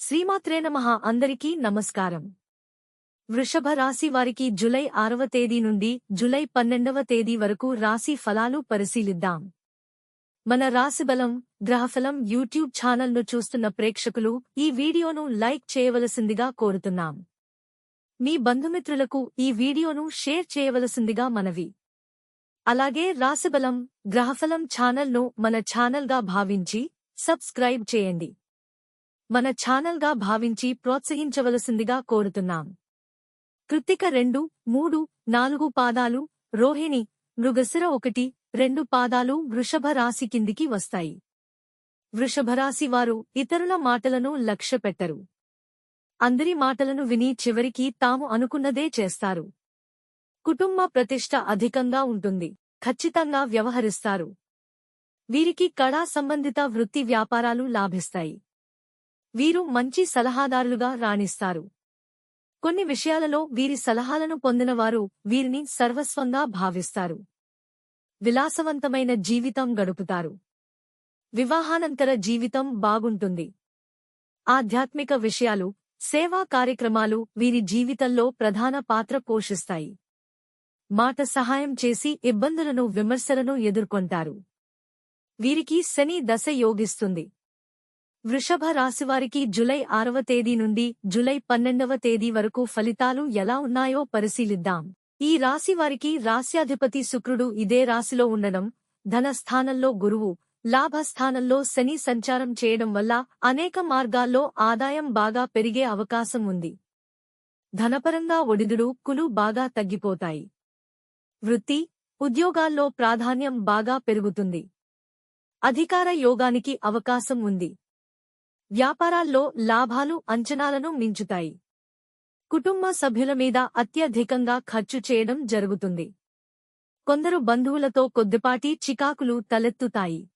శ్రీమాత్రే నమః. అందరికీ నమస్కారం. వృషభ రాశి వారికి జులై ఆరవ తేదీ నుండి జులై పన్నెండవ తేదీ వరకు రాశి ఫలాలు పరిశీలిద్దాం. మన రాశిబలం గ్రహఫలం యూట్యూబ్ ఛానల్ను చూస్తున్న ప్రేక్షకులు ఈ వీడియోను లైక్ చేయవలసిందిగా కోరుతున్నాం. మీ బంధుమిత్రులకు ఈ వీడియోను షేర్ చేయవలసిందిగా మనవి. అలాగే రాశిబలం గ్రహఫలం ఛానల్ను మన ఛానల్గా భావించి సబ్స్క్రైబ్ చేయండి. మన ఛానల్గా భావించి ప్రోత్సహించవలసిందిగా కోరుతున్నాం. కృత్తిక రెండు మూడు నాలుగు పాదాలు రోహిణి మృగశిర ఒకటి రెండు పాదాలు వృషభ రాశి కిందికి వస్తాయి. వృషభరాశి వారు ఇతరుల మాటలను లక్ష్యపెట్టరు అందరి మాటలను విని చివరికి తాము అనుకున్నదే చేస్తారు. కుటుంబ ప్రతిష్ట అధికంగా ఉంటుంది. ఖచ్చితంగా వ్యవహరిస్తారు. వీరికి కళా సంబంధిత వృత్తి వ్యాపారాలు లాభిస్తాయి. వీరు మంచి సలహాదారులుగా రాణిస్తారు. కొన్ని విషయాలలో వీరి సలహాలను పొందినవారు వీరిని సర్వస్వంగా భావిస్తారు. విలాసవంతమైన జీవితం గడుపుతారు. వివాహానంతర జీవితం బాగుంటుంది. ఆధ్యాత్మిక విషయాలు సేవా కార్యక్రమాలు వీరి జీవితంలో ప్రధాన పాత్ర పోషిస్తాయి. మాట సహాయం చేసి ఇబ్బందులను విమర్శలను ఎదుర్కొంటారు. వీరికి శని దశ యోగిస్తుంది. వృషభ రాశివారికి జులై ఆరవ తేదీ నుండి జులై పన్నెండవ తేదీ వరకు ఫలితాలు ఎలా ఉన్నాయో పరిశీలిద్దాం. ఈ రాశివారికి రాశ్యాధిపతి శుక్రుడు ఇదే రాశిలో ఉండడం ధనస్థానంలో గురువు లాభస్థానంలో శని సంచారం చేయడం వల్ల అనేక మార్గాల్లో ఆదాయం బాగా పెరిగే అవకాశం ఉంది. ధనపరంగా ఒడిదుడు కులు బాగా తగ్గిపోతాయి. వృత్తి ఉద్యోగాల్లో ప్రాధాన్యం బాగా పెరుగుతుంది. అధికార యోగానికి అవకాశం ఉంది. వ్యాపారాల్లో లాభాలు అంచనాలను మించుతాయి. కుటుంబ సభ్యుల మీద అత్యధికంగా ఖర్చు చేయడం జరుగుతుంది. కొందరు బంధువులతో కొద్దిపాటి చికాకులు తలెత్తుతాయి.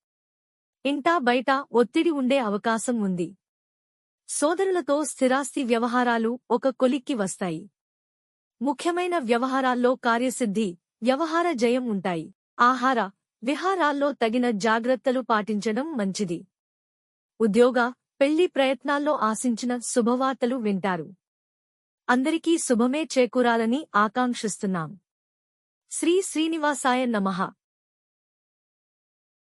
ఇంటా బయట ఒత్తిడి ఉండే అవకాశం ఉంది. సోదరులతో స్థిరాస్తి వ్యవహారాలు ఒక కొలిక్కి వస్తాయి. ముఖ్యమైన వ్యవహారాల్లో కార్యసిద్ధి వ్యవహార జయం ఉంటాయి. ఆహార విహారాల్లో తగిన జాగ్రత్తలు పాటించడం మంచిది. ఉద్యోగ పెళ్ళి ప్రయత్నాల్లో ఆశించిన శుభవార్తలు వింటారు. అందరికీ శుభమే చేకూరాలని ఆకాంక్షిస్తున్నాం. శ్రీ శ్రీనివాసాయ నమః.